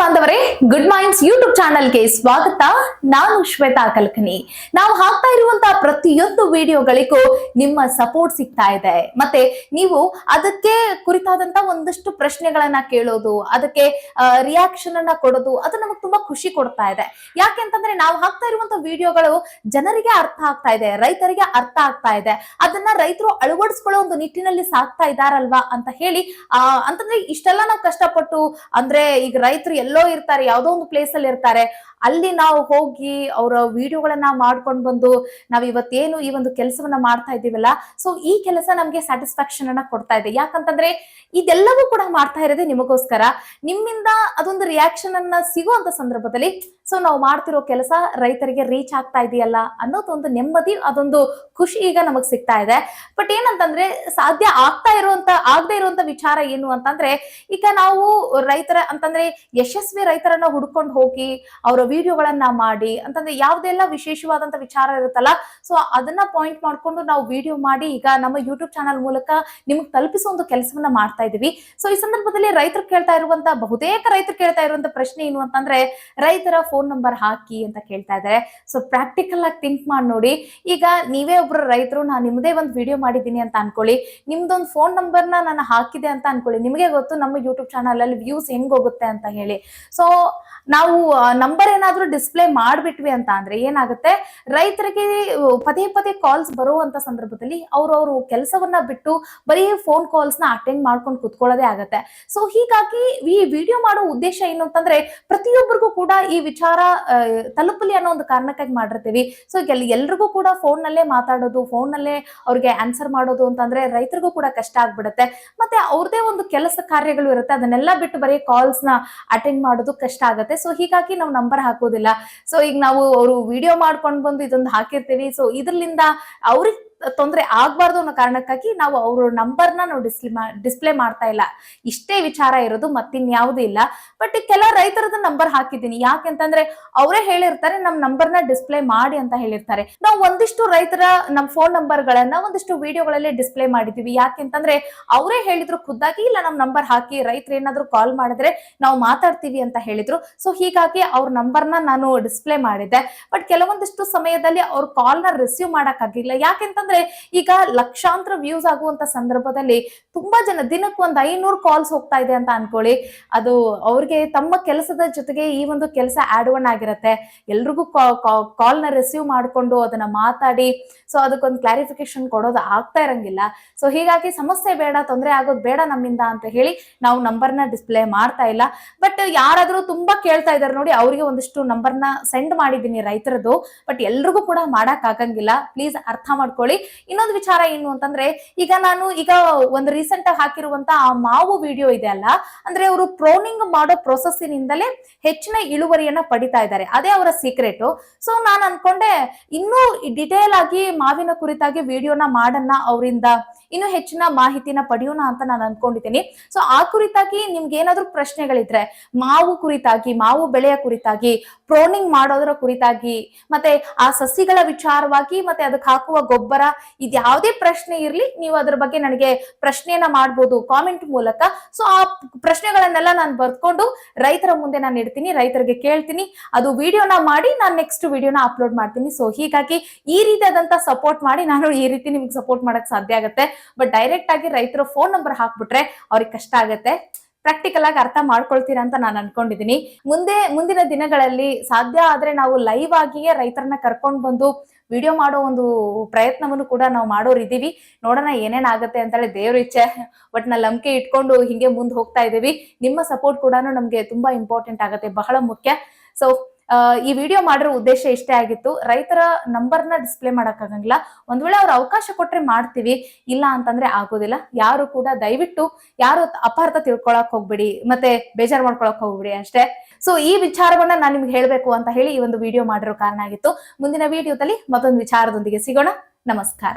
ಬಾಂಧವರೇ good minds YouTube ಚಾನಲ್ಗೆ ಸ್ವಾಗತ. ನಾನು ಶ್ವೇತಾ ಕಲ್ಕನಿ. ನಾವು ಹಾಕ್ತಾ ಇರುವಂತಹ ಪ್ರತಿಯೊಂದು ವಿಡಿಯೋಗಳಿಗೂ ನಿಮ್ಮ ಸಪೋರ್ಟ್ ಸಿಗ್ತಾ ಇದೆ. ಮತ್ತೆ ನೀವು ಅದಕ್ಕೆ ಕುರಿತಾದಂತ ಒಂದಷ್ಟು ಪ್ರಶ್ನೆಗಳನ್ನ ಕೇಳೋದು, ಅದಕ್ಕೆ ರಿಯಾಕ್ಷನ್ ಅನ್ನ ಕೊಡೋದು, ಅದು ನಮಗ್ ತುಂಬಾ ಖುಷಿ ಕೊಡ್ತಾ ಇದೆ. ಯಾಕೆಂತಂದ್ರೆ ನಾವು ಹಾಕ್ತಾ ಇರುವಂತ ವಿಡಿಯೋಗಳು ಜನರಿಗೆ ಅರ್ಥ ಆಗ್ತಾ ಇದೆ, ರೈತರಿಗೆ ಅರ್ಥ ಆಗ್ತಾ ಇದೆ. ಅದನ್ನ ರೈತರು ಅಳವಡಿಸ್ಕೊಳ್ಳೋ ಒಂದು ನಿಟ್ಟಿನಲ್ಲಿ ಸಾಕ್ತಾ ಇದಾರಲ್ವಾ ಅಂತ ಹೇಳಿ ಅಂತಂದ್ರೆ ಇಷ್ಟೆಲ್ಲ ನಾವು ಕಷ್ಟಪಟ್ಟು, ಅಂದ್ರೆ ಈಗ ರೈತರು ಇರ್ತಾರೆ ಯಾವ್ದೋ ಒಂದು ಪ್ಲೇಸ್ ಅಲ್ಲಿ ಇರ್ತಾರೆ. ಅಲ್ಲಿ ನಾವು ಹೋಗಿ ಅವರ ವಿಡಿಯೋಗಳನ್ನ ಮಾಡ್ಕೊಂಡು ಬಂದು ನಾವ್ ಇವತ್ತೇನು ಈ ಒಂದು ಕೆಲಸವನ್ನ ಮಾಡ್ತಾ ಇದ್ದೀವಲ್ಲ ಸೊ ಈ ಕೆಲಸ ನಮ್ಗೆ ಸ್ಯಾಟಿಸ್ಫ್ಯಾಕ್ಷನ್ ಅನ್ನ ಕೊಡ್ತಾ ಇದೆ. ಯಾಕಂತಂದ್ರೆ ಇದೆಲ್ಲವೂ ಕೂಡ ಮಾಡ್ತಾ ಇರೋದೇ ನಿಮಗೋಸ್ಕರ. ನಿಮ್ಮಿಂದ ಅದೊಂದು ರಿಯಾಕ್ಷನ್ ಅನ್ನ ಸಿಗುವಂತ ಸಂದರ್ಭದಲ್ಲಿ ಸೊ ನಾವು ಮಾಡ್ತಿರೋ ಕೆಲಸ ರೈತರಿಗೆ ರೀಚ್ ಆಗ್ತಾ ಇದೆಯಲ್ಲ ಅನ್ನೋದೊಂದು ನೆಮ್ಮದಿ, ಅದೊಂದು ಖುಷಿ ಈಗ ನಮಗ್ ಸಿಗ್ತಾ ಇದೆ. ಬಟ್ ಏನಂತಂದ್ರೆ ಸಾಧ್ಯ ಆಗ್ತಾ ಇರುವಂತ, ಆಗದೆ ಇರುವಂತ ವಿಚಾರ ಏನು ಅಂತಂದ್ರೆ, ಈಗ ನಾವು ರೈತರ, ಅಂತಂದ್ರೆ ಯಶಸ್ವಿ ರೈತರನ್ನ ಹುಡ್ಕೊಂಡು ಹೋಗಿ, ಅವರ ವಿಡಿಯೋಗಳನ್ನ ಮಾಡಿ, ಅಂತಂದ್ರೆ ಯಾವ್ದೆಲ್ಲ ವಿಶೇಷವಾದಂತ ವಿಚಾರ ಇರುತ್ತಲ್ಲ ಸೊ ಅದನ್ನ ಪಾಯಿಂಟ್ ಮಾಡ್ಕೊಂಡು ನಾವು ವಿಡಿಯೋ ಮಾಡಿ ಈಗ ನಮ್ಮ ಯೂಟ್ಯೂಬ್ ಚಾನಲ್ ಮೂಲಕ ನಿಮ್ಗೆ ತಲುಪಿಸೋ ಒಂದು ಕೆಲಸವನ್ನ ಮಾಡ್ತಾ ಇದೀವಿ. ಸೊ ಈ ಸಂದರ್ಭದಲ್ಲಿ ರೈತರು ಕೇಳ್ತಾ ಇರುವಂತ, ಬಹುತೇಕ ರೈತರು ಕೇಳ್ತಾ ಇರುವಂತ ಪ್ರಶ್ನೆ ಏನು ಅಂತಂದ್ರೆ, ರೈತರ ಫೋನ್ ನಂಬರ್ ಹಾಕಿ ಅಂತ ಕೇಳ್ತಾ ಇದ್ದಾರೆ. ಸೊ ಪ್ರಾಕ್ಟಿಕಲ್ ಆಗಿ ಥಿಂಕ್ ಮಾಡಿ ನೋಡಿ, ಈಗ ನೀವೇ ಒಬ್ರು ರೈತರು, ನಾನು ನಿಮ್ದೇ ಒಂದು ವಿಡಿಯೋ ಮಾಡಿದ್ದೀನಿ ಅಂತ ಅನ್ಕೊಳ್ಳಿ. ನಿಮ್ದೊಂದು ಫೋನ್ ನಂಬರ್ನ ನಾನು ಹಾಕಿದೆ ಅಂತ ಅನ್ಕೊಳ್ಳಿ. ನಿಮಗೆ ಗೊತ್ತು ನಮ್ಮ ಯೂಟ್ಯೂಬ್ ಚಾನಲ್ ಅಲ್ಲಿ ವ್ಯೂಸ್ ಹೆಂಗ್ ಹೋಗುತ್ತೆ ಅಂತ ಹೇಳಿ. ಸೊ ನಾವು ನಂಬರ್ ಏನಾದ್ರೂ ಡಿಸ್ಪ್ಲೇ ಮಾಡ್ಬಿಟ್ವಿ ಅಂತ ಅಂದ್ರೆ ಏನಾಗುತ್ತೆ? ರೈತರಿಗೆ ಪದೇ ಪದೇ ಕಾಲ್ಸ್ ಬರುವಂತ ಸಂದರ್ಭದಲ್ಲಿ ಅವ್ರು ಅವರು ಕೆಲಸವನ್ನ ಬಿಟ್ಟು ಬರೀ ಫೋನ್ ಕಾಲ್ಸ್ನ ಅಟೆಂಡ್ ಮಾಡ್ಕೊಂಡು ಕುತ್ಕೊಳ್ಳೋದೇ ಆಗತ್ತೆ. ಸೊ ಹೀಗಾಗಿ ಈ ವಿಡಿಯೋ ಮಾಡೋ ಉದ್ದೇಶ ಏನು ಅಂತಂದ್ರೆ ಪ್ರತಿಯೊಬ್ಬರಿಗೂ ಕೂಡ ಈ ವಿಚಾರ ತಲುಪಲಿ ಅನ್ನೋ ಒಂದು ಕಾರಣಕ್ಕಾಗಿ ಮಾಡಿರ್ತೀವಿ. ಸೊ ಎಲ್, ಎಲ್ರಿಗೂ ಕೂಡ ಫೋನ್ ನಲ್ಲೇ ಮಾತಾಡೋದು ಫೋನ್ ನಲ್ಲೇ ಅವ್ರಿಗೆ ಆನ್ಸರ್ ಮಾಡೋದು ಅಂತಂದ್ರೆ ರೈತರಿಗೂ ಕೂಡ ಕಷ್ಟ ಆಗ್ಬಿಡುತ್ತೆ. ಮತ್ತೆ ಅವ್ರದೇ ಒಂದು ಕೆಲಸ ಕಾರ್ಯಗಳು ಇರುತ್ತೆ, ಅದನ್ನೆಲ್ಲ ಬಿಟ್ಟು ಬರೀ ಕಾಲ್ಸ್ನ ಅಟೆಂಡ್ ಮಾಡೋದು ಕಷ್ಟ ಆಗುತ್ತೆ. ಸೊ ಹೀಗಾಗಿ ನಾವು ನಂಬರ್ ಹಾಕೋದಿಲ್ಲ. ಸೊ ಈಗ ನಾವು ಅವರು ವಿಡಿಯೋ ಮಾಡ್ಕೊಂಡು ಬಂದು ಇದೊಂದು ಹಾಕಿರ್ತೀವಿ. ಸೊ ಇದ್ರಿಂದ ಅವ್ರಿಗೆ ತೊಂದರೆ ಆಗ್ಬಾರ್ದು ಅನ್ನೋ ಕಾರಣಕ್ಕಾಗಿ ನಾವು ಅವ್ರ ನಂಬರ್ನ ನಾವು ಡಿಸ್ಪ್ಲೇ ಡಿಸ್ಪ್ಲೇ ಮಾಡ್ತಾ ಇಲ್ಲ. ಇಷ್ಟೇ ವಿಚಾರ ಇರೋದು, ಮತ್ತಿನ್ಯಾವುದೂ ಇಲ್ಲ. ಬಟ್ ಕೆಲ ರೈತರದ ನಂಬರ್ ಹಾಕಿದ್ದೀನಿ. ಯಾಕೆಂತಂದ್ರೆ ಅವರೇ ಹೇಳಿರ್ತಾರೆ, ನಮ್ ನಂಬರ್ನ ಡಿಸ್ಪ್ಲೇ ಮಾಡಿ ಅಂತ ಹೇಳಿರ್ತಾರೆ. ನಾವು ಒಂದಿಷ್ಟು ರೈತರ ನಮ್ಮ ಫೋನ್ ನಂಬರ್ಗಳನ್ನ ಒಂದಿಷ್ಟು ವಿಡಿಯೋಗಳಲ್ಲಿ ಡಿಸ್ಪ್ಲೇ ಮಾಡಿದ್ದೀವಿ ಯಾಕೆಂತಂದ್ರೆ ಅವರೇ ಹೇಳಿದ್ರು ಖುದ್ದಾಗಿ, ಇಲ್ಲ ನಮ್ ನಂಬರ್ ಹಾಕಿ ರೈತರು ಏನಾದ್ರು ಕಾಲ್ ಮಾಡಿದ್ರೆ ನಾವು ಮಾತಾಡ್ತೀವಿ ಅಂತ ಹೇಳಿದ್ರು. ಸೊ ಹೀಗಾಗಿ ಅವ್ರ ನಂಬರ್ನ ನಾನು ಡಿಸ್ಪ್ಲೇ ಮಾಡಿದ್ದೆ. ಬಟ್ ಕೆಲವೊಂದಿಷ್ಟು ಸಮಯದಲ್ಲಿ ಅವ್ರ ಕಾಲ್ನ ರಿಸೀವ್ ಮಾಡಕ್ ಆಗಿಲ್ಲ. ಯಾಕೆಂತಂದ್ರೆ ಈಗ ಲಕ್ಷಾಂತರ ವ್ಯೂಸ್ ಆಗುವಂತ ಸಂದರ್ಭದಲ್ಲಿ ತುಂಬಾ ಜನ ದಿನಕ್ಕೆ ಒಂದ್ ಐನೂರು ಕಾಲ್ಸ್ ಹೋಗ್ತಾ ಇದೆ ಅಂತ ಅನ್ಕೊಳ್ಳಿ. ಅದು ಅವ್ರಿಗೆ ತಮ್ಮ ಕೆಲಸದ ಜೊತೆಗೆ ಈ ಒಂದು ಕೆಲಸ ಆಡ್ ಒನ್ ಆಗಿರತ್ತೆ. ಎಲ್ರಿಗೂ ಕಾಲ್ನ ರಿಸೀವ್ ಮಾಡ್ಕೊಂಡು ಅದನ್ನ ಮಾತಾಡಿ. ಸೊ ಅದಕ್ಕೊಂದು ಕ್ಲಾರಿಫಿಕೇಶನ್ ಕೊಡೋದು ಆಗ್ತಾ ಇರಂಗಿಲ್ಲ. ಸೊ ಹೀಗಾಗಿ ಸಮಸ್ಯೆ ಬೇಡ, ತೊಂದರೆ ಆಗೋದು ಬೇಡ ನಮ್ಮಿಂದ ಅಂತ ಹೇಳಿ ನಾವು ನಂಬರ್ನ ಡಿಸ್ಪ್ಲೇ ಮಾಡ್ತಾ ಇಲ್ಲ. ಬಟ್ ಯಾರಾದ್ರೂ ತುಂಬಾ ಕೇಳ್ತಾ ಇದಾರೆ ನೋಡಿ, ಅವರಿಗೆ ಒಂದಿಷ್ಟು ನಂಬರ್ನ ಸೆಂಡ್ ಮಾಡಿದ್ದೀನಿ ರೈತರದ್ದು ಬಟ್ ಎಲ್ರಿಗೂ ಕೂಡ ಮಾಡಕ್ ಆಗಂಗಿಲ್ಲ. ಪ್ಲೀಸ್ ಅರ್ಥ ಮಾಡ್ಕೊಳ್ಳಿ. ಇನ್ನೊಂದು ವಿಚಾರ ಏನು ಅಂತಂದ್ರೆ, ಈಗ ನಾನು ಈಗ ಒಂದು ರೀಸೆಂಟ್ ಆಗಿ ಹಾಕಿರುವಂತ ಆ ಮಾವು ವಿಡಿಯೋ ಇದೆ ಅಲ್ಲ, ಅಂದ್ರೆ ಅವರು ಪ್ರೋನಿಂಗ್ ಮಾಡೋ ಪ್ರೊಸೆಸ್ಸಿನಿಂದಲೇ ಹೆಚ್ಚಿನ ಇಳುವರಿಯನ್ನ ಪಡಿತಾ ಇದ್ದಾರೆ. ಅದೇ ಅವರ ಸೀಕ್ರೆಟ್ ಸೊ ನಾನು ಅನ್ಕೊಂಡೆ ಇನ್ನೂ ಡಿಟೇಲ್ ಆಗಿ ಮಾವಿನ ಕುರಿತಾಗಿ ವಿಡಿಯೋನ ಮಾಡನ್ನ ಅವರಿಂದ ಇನ್ನು ಹೆಚ್ಚಿನ ಮಾಹಿತಿನ ಪಡೆಯೋಣ ಅಂತ ನಾನು ಅನ್ಕೊಂಡಿದ್ದೀನಿ. ಸೊ ಆ ಕುರಿತಾಗಿ ನಿಮ್ಗೆ ಏನಾದ್ರು ಪ್ರಶ್ನೆಗಳಿದ್ರೆ, ಮಾವು ಕುರಿತಾಗಿ, ಮಾವು ಬೆಳೆಯ ಕುರಿತಾಗಿ, ಪ್ರೋನಿಂಗ್ ಮಾಡೋದ್ರ ಕುರಿತಾಗಿ, ಮತ್ತೆ ಆ ಸಸಿಗಳ ವಿಚಾರವಾಗಿ, ಮತ್ತೆ ಅದಕ್ಕೆ ಹಾಕುವ ಗೊಬ್ಬರ, ಇದ್ಯಾವುದೇ ಪ್ರಶ್ನೆ ಇರಲಿ, ನೀವು ಅದ್ರ ಬಗ್ಗೆ ನನಗೆ ಪ್ರಶ್ನೆಯನ್ನ ಮಾಡ್ಬೋದು ಕಾಮೆಂಟ್ ಮೂಲಕ. ಸೊ ಆ ಪ್ರಶ್ನೆಗಳನ್ನೆಲ್ಲ ನಾನು ಬರ್ಕೊಂಡು ರೈತರ ಮುಂದೆ ನಾನು ಇಡ್ತೀನಿ, ರೈತರಿಗೆ ಕೇಳ್ತೀನಿ. ಅದು ವಿಡಿಯೋನ ಮಾಡಿ, ನಾನು ನೆಕ್ಸ್ಟ್ ವಿಡಿಯೋನ ಅಪ್ಲೋಡ್ ಮಾಡ್ತೀನಿ. ಸೊ ಹೀಗಾಗಿ ಈ ರೀತಿಯಾದಂತ ಸಪೋರ್ಟ್ ಮಾಡಿ, ನಾನು ಈ ರೀತಿ ನಿಮ್ಗೆ ಸಪೋರ್ಟ್ ಮಾಡಕ್ ಸಾಧ್ಯ ಆಗುತ್ತೆ. ಬಟ್ ಡೈರೆಕ್ಟ್ ಆಗಿ ರೈತರ ಫೋನ್ ನಂಬರ್ ಹಾಕ್ಬಿಟ್ರೆ ಅವ್ರಿಗೆ ಕಷ್ಟ ಆಗುತ್ತೆ. ಪ್ರಾಕ್ಟಿಕಲ್ ಆಗಿ ಅರ್ಥ ಮಾಡ್ಕೊಳ್ತೀರಾ ಅಂತ ನಾನು ಅನ್ಕೊಂಡಿದೀನಿ. ಮುಂದೆ, ಮುಂದಿನ ದಿನಗಳಲ್ಲಿ ಸಾಧ್ಯ ಆದ್ರೆ ನಾವು ಲೈವ್ ಆಗಿಯೇ ರೈತರನ್ನ ಕರ್ಕೊಂಡು ಬಂದು ವಿಡಿಯೋ ಮಾಡೋ ಒಂದು ಪ್ರಯತ್ನವನ್ನು ಕೂಡ ನಾವು ಮಾಡೋರಿದ್ದೀವಿ ನೋಡೋಣ ಏನೇನ್ ಆಗುತ್ತೆ ಅಂತೇಳಿ ದೇವ್ರ ಇಚ್ಛೆ. ಬಟ್ ನಾ ಲಂಕೆ ಇಟ್ಕೊಂಡು ಹಿಂಗೆ ಮುಂದೆ ಹೋಗ್ತಾ ಇದೀವಿ. ನಿಮ್ಮ ಸಪೋರ್ಟ್ ಕೂಡ ನಮ್ಗೆ ತುಂಬಾ ಇಂಪಾರ್ಟೆಂಟ್ ಆಗುತ್ತೆ. ಬಹಳ ಮುಖ್ಯ. ಸೊ ಈ ವಿಡಿಯೋ ಮಾಡಿರೋ ಉದ್ದೇಶ ಇಷ್ಟೇ ಆಗಿತ್ತು. ರೈತರ ನಂಬರ್ನ ಡಿಸ್ಪ್ಲೇ ಮಾಡಕ್ಕಾಗಂಗಿಲ್ಲ. ಒಂದ್ ವೇಳೆ ಅವ್ರ ಅವಕಾಶ ಕೊಟ್ರೆ ಮಾಡ್ತೀವಿ. ಇಲ್ಲ ಅಂತಂದ್ರೆ ಆಗೋದಿಲ್ಲ. ಯಾರು ಕೂಡ ದಯವಿಟ್ಟು ಯಾರು ಅಪಾರ್ಥ ತಿಳ್ಕೊಳಕ್ ಹೋಗ್ಬೇಡಿ. ಮತ್ತೆ ಬೇಜಾರ್ ಮಾಡ್ಕೊಳಕ್ ಹೋಗ್ಬೇಡಿ ಅಷ್ಟೇ. ಸೊ ಈ ವಿಚಾರವನ್ನ ನಾನು ನಿಮ್ಗೆ ಹೇಳ್ಬೇಕು ಅಂತ ಹೇಳಿ ಈ ಒಂದು ವಿಡಿಯೋ ಮಾಡಿರೋ ಕಾರಣ ಆಗಿತ್ತು. ಮುಂದಿನ ವಿಡಿಯೋದಲ್ಲಿ ಮತ್ತೊಂದು ವಿಚಾರದೊಂದಿಗೆ ಸಿಗೋಣ. ನಮಸ್ಕಾರ.